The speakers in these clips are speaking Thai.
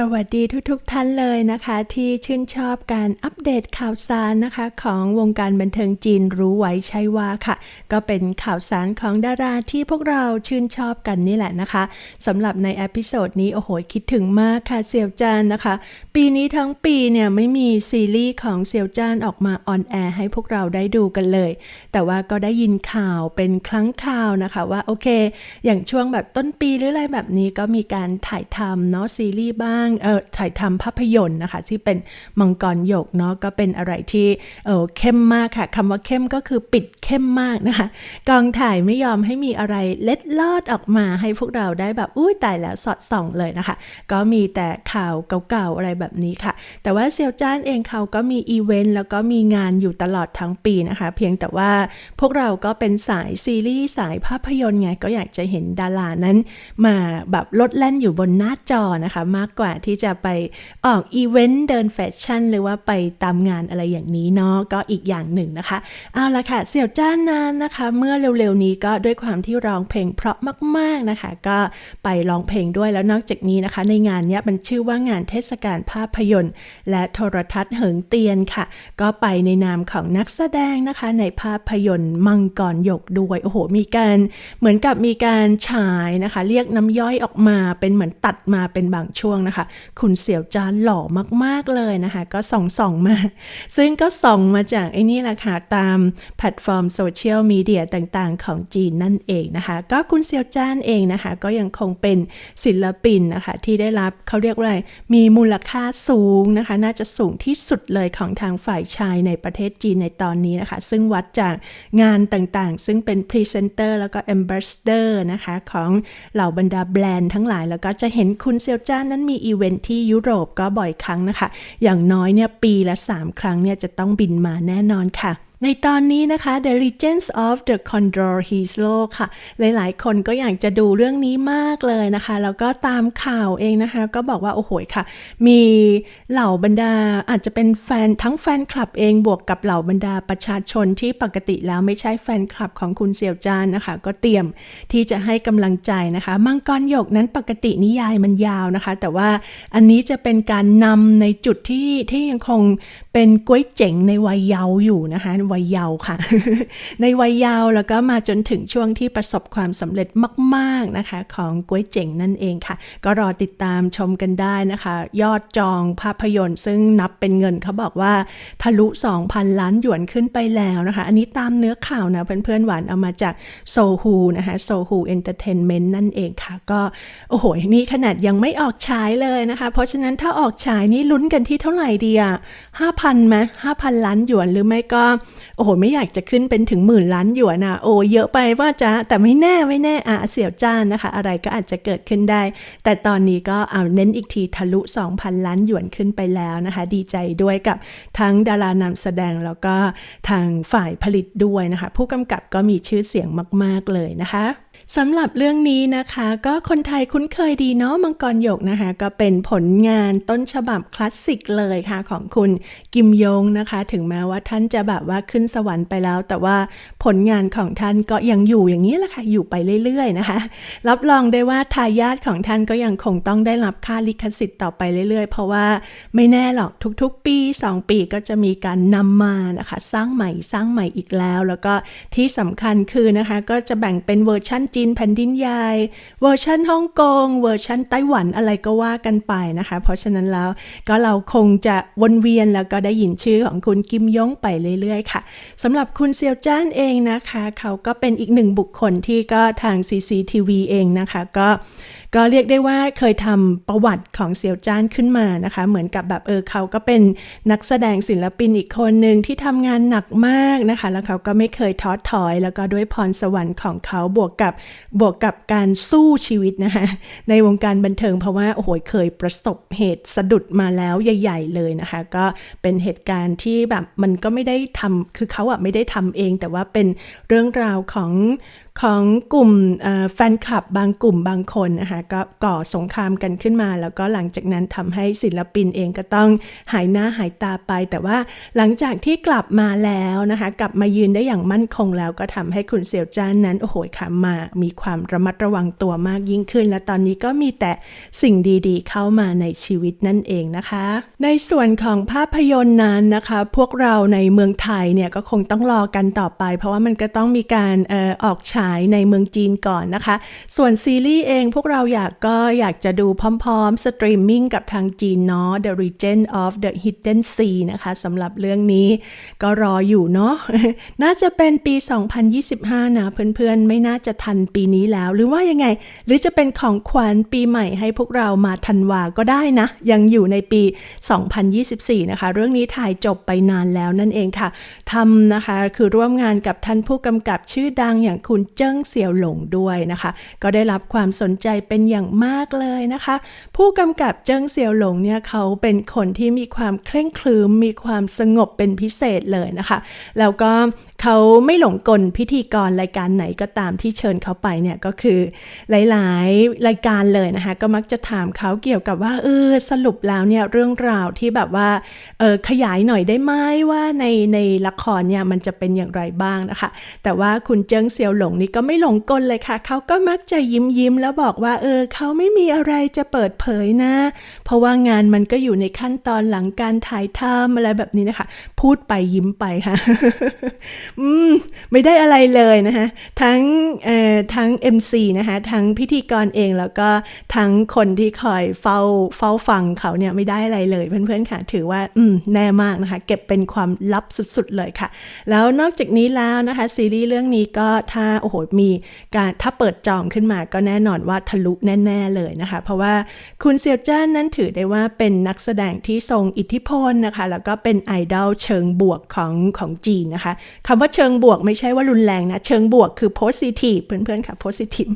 สวัสดีทุกๆทท่านเลยนะคะ ที่ชื่นชอบการอัปเดตข่าวสารนะคะ ของวงการบันเทิงจีนรู้ไว้ใช่ว่าค่ะ ก็เป็นข่าวสารของดาราที่พวกเราชื่นชอบกันนี่แหละนะคะสำหรับในอพิโซดนี้โอ้โหคิดถึงมากค่ะเสี่ยวจานนะคะ ปีนี้ทั้งปีเนี่ยไม่มีซีรีส์ของเสี่ยวจานออกมาออนแอร์ให้พวกเราได้ดูกันเลย แต่ว่าก็ได้ยินข่าวเป็นครั้งข่าวนะคะว่าโอเค อย่างช่วงแบบต้นปีหรืออะไรแบบนี้ก็มีการถ่ายทำเนาะซีรีส์บ้างเออถ่ายทำภาพยนตร์นะคะที่เป็นมังกรหยกเนาะก็เป็นอะไรที่เออเข้มมากค่ะคำว่าเข้มก็คือปิดเข้มมากนะคะกองถ่ายไม่ยอมให้มีอะไรเล็ดลอดออกมาให้พวกเราได้แบบอุ้ยตายแล้วสอดส่องเลยนะคะ ก็มีแต่ข่าวเก่าๆอะไรแบบนี้ค่ะ แต่ว่าเซียวจ้านเองเขาก็มีอีเวนต์แล้วก็มีงานอยู่ตลอดทั้งปีนะคะ เพียงแต่ว่าพวกเราก็เป็นสายซีรีส์สายภาพยนตร์ไงก็อยากจะเห็นดารานั้น มาแบบลดแล่นอยู่บนหน้าจอนะคะ มากกว่าที่จะไปออกอีเวนต์เดินแฟชั่น หรือว่าไปตามงานอะไรอย่างนี้เนาะก็อีกอย่างหนึ่งนะคะ เอาละค่ะ เสี่ยวจ้านนานนะคะ เมื่อเร็วๆนี้ก็ด้วยความที่ร้องเพลงเพราะมากๆนะคะ ก็ไปร้องเพลงด้วยแล้วนอกจากนี้นะคะ ในงานเนี้ยมันชื่อว่างานเทศกาลภาพยนตร์ และโทรทัศน์เหิงเตียนค่ะ ก็ไปในนามของนักแสดงนะคะ ในภาพยนตร์มังกรหยกด้วยโอ้โหมีการเหมือนกับมีการฉายนะคะ เรียกน้ำย่อยออกมาเป็นเหมือนตัดมาเป็นบางช่วงนะคะคุณเสี่ยวจานหล่อมากๆเลยนะคะ ก็ส่องส่องๆมา ซึ่งก็ส่องมาจากไอ้นี่แหละค่ะ ตามแพลตฟอร์มโซเชียลมีเดียต่างๆ ของจีนนั่นเองนะคะ ก็คุณเซียวจ้านเองนะคะ ก็ยังคงเป็นศิลปินนะคะ ที่ได้รับเขาเรียกว่าอะไรมีมูลค่าสูงนะคะ น่าจะสูงที่สุดเลยของทางฝ่ายชายในประเทศจีนในตอนนี้นะคะ ซึ่งวัดจากงานต่างๆ ซึ่งเป็นพรีเซนเตอร์แล้วก็แอมบ s สเดอร์นะคะ ของเหล่าบรรดาแบรนด์ทั้งหลาย แล้วก็จะเห็นคุณเซียวจ้านนั้นมีอีเวนท์ที่ยุโรปก็บ่อยครั้งนะคะ อย่างน้อยเนี่ยปีละ 3 ครั้งเนี่ยจะต้องบินมาแน่นอนค่ะ ในตอนนี้นะคะ The Legends of the Condor Hero ค่ะ หลายๆ คนก็อยากจะดูเรื่องนี้มากเลยนะคะ แล้วก็ตามข่าวเองนะคะ ก็บอกว่า โอ้โหค่ะ มีเหล่าบรรดาอาจจะเป็นแฟนทั้งแฟนคลับเองบวกกับเหล่าบรรดาประชาชนที่ปกติแล้วไม่ใช่แฟนคลับของคุณเสี่ยวจานนะคะ ก็เตรียมที่จะให้กำลังใจนะคะ มังกรหยกนั้นปกตินิยายมันยาวนะคะ แต่ว่าอันนี้จะเป็นการนำในจุดที่ที่ยังคงเป็นก้วยเจ๋งในวัยเยาว์อยู่นะคะวัยเยาว์ค่ะ ในวัยเยาว์แล้วก็มาจนถึงช่วงที่ประสบความสำเร็จมาก ๆนะคะ ของก้วยเจ๋งนั่นเองค่ะ ก็รอติดตามชมกันได้นะคะ ยอดจองภาพยนตร์ ซึ่งนับเป็นเงินเขาบอกว่าทะลุ 2,000 ล้านหยวนขึ้นไปแล้วนะคะ อันนี้ตามเนื้อข่าวนะเพื่อนๆหวานเอามาจากโซฮูนะคะโซฮูเอนเตอร์เทนเมนต์นั่นเองค่ะ ก็โอ้โหนี่ขนาดยังไม่ออกฉายเลยนะคะ เพราะฉะนั้นถ้าออกฉายนี่ลุ้นกันที่เท่าไหร่ดีอะ5,000ไหม5,000ล้านหยวนหรือไม่ก็โอ้โหไม่อยากจะขึ้นเป็นถึงหมื่นล้านหยวนนะโอ้เยอะไปว่าจะแต่ไม่แน่ไม่แน่อะเสี่ยวจ้านนะคะ อะไรก็อาจจะเกิดขึ้นได้ แต่ตอนนี้ก็เอาเน้นอีกทีทะลุ 2,000 ล้านหยวนขึ้นไปแล้วนะคะ ดีใจด้วยกับทั้งดารานำแสดงแล้วก็ทางฝ่ายผลิตด้วยนะคะ ผู้กำกับก็มีชื่อเสียงมาก ๆ เลยนะคะ สำหรับเรื่องนี้นะคะ ก็คนไทยคุ้นเคยดีเนาะมังกรหยกนะคะ ก็เป็นผลงานต้นฉบับคลาสสิกเลยค่ะของคุณกิมยงนะคะ ถึงแม้ว่าท่านจะแบบว่าขึ้นสวรรค์ไปแล้ว แต่ว่าผลงานของท่านก็ยังอยู่อย่างนี้แหละค่ะอยู่ไปเรื่อยๆนะคะ รับรองได้ว่าทายาทของท่านก็ยังคงต้องได้รับค่าลิขสิทธิ์ต่อไปเรื่อยๆ เพราะว่าไม่แน่หรอกทุกๆ ปี 2 ปีก็จะมีการนำมานะคะ สร้างใหม่สร้างใหม่อีกแล้ว แล้วก็ที่สำคัญคือนะคะ ก็จะแบ่งเป็นเวอร์ชั่นจีนแผ่นดินใหญ่ เวอร์ชันฮ่องกง เวอร์ชันไต้หวันอะไรก็ว่ากันไปนะคะ เพราะฉะนั้นแล้วก็เราคงจะวนเวียนแล้วก็ได้ยินชื่อของคุณกิมยงไปเรื่อยๆ ค่ะสำหรับคุณเซียวจ้านเองนะคะ เขาก็เป็นอีกหนึ่งบุคคลที่ก็ทาง CCTV เองนะคะ ก็ ก็เรียกได้ว่าเคยทำประวัติของเซียวจ้านขึ้นมานะคะ เหมือนกับแบบเออเขาก็เป็นนักแสดงศิลปินอีกคนหนึ่งที่ทำงานหนักมากนะคะ แล้วเขาก็ไม่เคยท้อถอย แล้วก็ด้วยพรสวรรค์ของเขาบวกกับบวกกับการสู้ชีวิตนะคะในวงการบันเทิงเพราะว่าโอ้โหเคยประสบเหตุสะดุดมาแล้วใหญ่ ๆ เลยนะคะ ก็เป็นเหตุการณ์ที่แบบมันก็ไม่ได้ทำคือเขาอะไม่ได้ทำเอง แต่ว่าเป็นเรื่องราวของ ของกลุ่มแฟนคลับบางกลุ่มบางคนนะคะก็ก่อสงครามกันขึ้นมา แล้วก็หลังจากนั้นทำให้ศิลปินเองก็ต้องหายหน้าหายตาไป แต่ว่าหลังจากที่กลับมาแล้วนะคะกลับมายืนได้อย่างมั่นคงแล้วก็ทำให้คุณเสี่ยวจ้านนั้นโอ้โหค่ะมามีความระมัดระวังตัวมากยิ่งขึ้น และตอนนี้ก็มีแต่สิ่งดีๆ เข้ามาในชีวิตนั่นเองนะคะ ในส่วนของภาพยนตร์นั้นนะคะ พวกเราในเมืองไทยเนี่ยก็คงต้องรอกันต่อไป เพราะว่ามันก็ต้องมีการออออกฉายในเมืองจีนก่อนนะคะ ส่วนซีรีส์เองพวกเราอยากก็อยากจะดูพร้อมๆ สตรีมมิ่งกับทางจีนเนาะ The Legend of the Hidden Sea นะคะสำหรับเรื่องนี้ก็รออยู่เนาะน่าจะเป็นปี 2025 นะเพื่อนๆ ไม่น่าจะทันปีนี้แล้ว หรือว่ายังไง หรือจะเป็นของขวัญปีใหม่ให้พวกเรามาทันวาก็ได้นะ ยังอยู่ในปี 2024 นะคะ เรื่องนี้ถ่ายจบไปนานแล้วนั่นเองค่ะทำนะคะคือร่วมงานกับท่านผู้กำกับชื่อดังอย่างคุณเจิ้งเสี่ยวหลงด้วยนะคะ ก็ได้รับความสนใจเป็นอย่างมากเลยนะคะ ผู้กำกับเจิ้งเสี่ยวหลงเนี่ยเขาเป็นคนที่มีความเคร่งครึมมีความสงบเป็นพิเศษเลยนะคะ แล้วก็ เขาไม่หลงกลพิธีกรรายการไหนก็ตามที่เชิญเขาไปเนี่ยก็คือหลายๆ รายการเลยนะคะ ก็มักจะถามเขาเกี่ยวกับว่าเออสรุปแล้วเนี่ยเรื่องราวที่แบบว่าเออขยายหน่อยได้ไหมว่าในในละครเนี่ยมันจะเป็นอย่างไรบ้างนะคะ แต่ว่าคุณเจิ้งเซียวหลงนี่ก็ไม่หลงกลเลยค่ะ เขาก็มักจะยิ้มยิ้มแล้วบอกว่าเออเขาไม่มีอะไรจะเปิดเผยนะ เพราะว่างานมันก็อยู่ในขั้นตอนหลังการถ่ายทำอะไรแบบนี้นะคะ พูดไปยิ้มไปค่ะอืมไม่ได้อะไรเลยนะคะทั้งเอ่อทั้ง MC นะคะทั้งพิธีกรเองแล้วก็ทั้งคนที่คอยเฝ้าเฝ้าฟังเขาเนี่ยไม่ได้อะไรเลยเพื่อนๆค่ะถือว่าอืมแน่มากนะคะเก็บเป็นความลับสุดๆเลยค่ะ แล้วนอกจากนี้แล้วนะคะซีรีส์เรื่องนี้ก็ถ้าโอ้โหมีการถ้าเปิดจองขึ้นมาก็แน่นอนว่าทะลุแน่ๆเลยนะคะ เพราะว่าคุณเซียวจ้านนั้นถือได้ว่าเป็นนักแสดงที่ทรงอิทธิพลนะคะ แล้วก็เป็นไอดอลเชิงบวกของของจีนนะคะคำว่าเชิงบวกไม่ใช่ว่ารุนแรงนะ เชิงบวกคือ positive เพื่อนๆค่ะ positive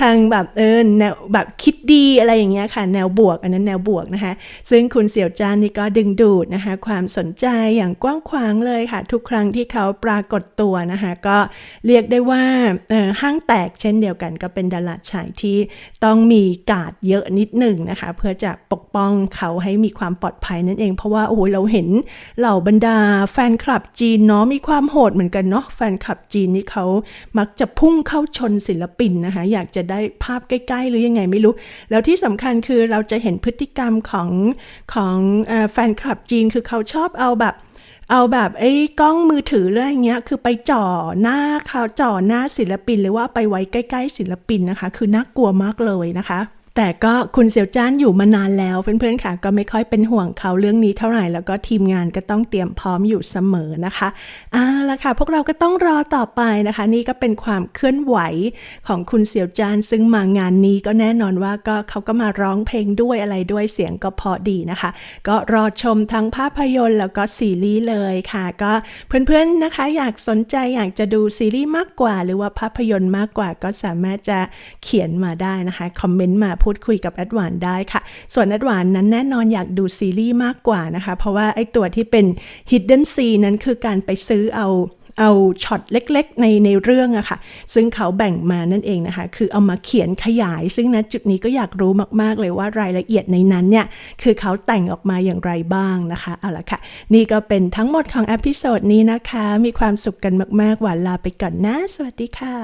ทางแบบเออแนวแบบคิดดีอะไรอย่างเงี้ยค่ะ แนวบวก อันนั้นแนวบวกนะคะ ซึ่งคุณเสี่ยวจานนี่ก็ดึงดูดนะคะ ความสนใจอย่างกว้างขวางเลยค่ะ ทุกครั้งที่เขาปรากฏตัวนะคะ ก็เรียกได้ว่าห้างแตกเช่นเดียวกันก็เป็นดาราชายที่ต้องมีกาดเยอะนิดหนึ่งนะคะ เพื่อจะปกป้องเขาให้มีความปลอดภัยนั่นเอง เพราะว่าโอ้โหเราเห็นเหล่าบรรดาแฟนคลับจีนเนาะมีความโหดเหมือนกันเนาะแฟนคลับจีนนี่เขามักจะพุ่งเข้าชนศิลปินนะคะอยากจะได้ภาพใกล้ ๆ หรือยังไงไม่รู้ แล้วที่สำคัญคือเราจะเห็นพฤติกรรมของของแฟนคลับจีนคือเขาชอบเอาแบบเอาแบบไอ้กล้องมือถือเรื่องอย่างเงี้ย คือไปจ่อหน้าเขาจ่อหน้าศิลปิน หรือว่าไปไว้ใกล้ ๆ ศิลปินนะคะ คือน่ากลัวมากเลยนะคะ แต่ก็คุณเสี่ยวจ้านอยู่มานานแล้วเพื่อนๆค่ะ ก็ไม่ค่อยเป็นห่วงเขาเรื่องนี้เท่าไหร่แล้วก็ทีมงานก็ต้องเตรียมพร้อมอยู่เสมอนะคะเอาละค่ะ พวกเราก็ต้องรอต่อไปนะคะ นี่ก็เป็นความเคลื่อนไหวของคุณเสี่ยวจานซึ่งมางานนี้ก็แน่นอนว่าก็เขาก็มาร้องเพลงด้วยอะไรด้วยเสียงก็เพราะดีนะคะ ก็รอชมทั้งภาพยนตร์แล้วก็ซีรีส์เลยค่ะ ก็เพื่อนๆนะคะ อยากสนใจอยากจะดูซีรีส์มากกว่า หรือว่าภาพยนตร์มากกว่าก็สามารถจะเขียนมาได้นะคะคอมเมนต์มาพูดคุยกับแอดวานได้ค่ะ ส่วนแอดวานนั้นแน่นอนอยากดูซีรีส์มากกว่านะคะ เพราะว่าไอ้ตัวที่เป็น Hidden C นั้นคือการไปซื้อเอาเอาช็อตเล็กๆ ในในเรื่องอะค่ะ ซึ่งเขาแบ่งมานั่นเองนะคะ คือเอามาเขียนขยาย ซึ่งณจุดนี้ก็อยากรู้มากๆเลยว่ารายละเอียดในนั้นเนี่ย คือเขาแต่งออกมาอย่างไรบ้างนะคะ เอาละค่ะ นี่ก็เป็นทั้งหมดของอพิโซดนี้นะคะ มีความสุขกันมากๆ หวานลาไปก่อนนะ สวัสดีค่ะ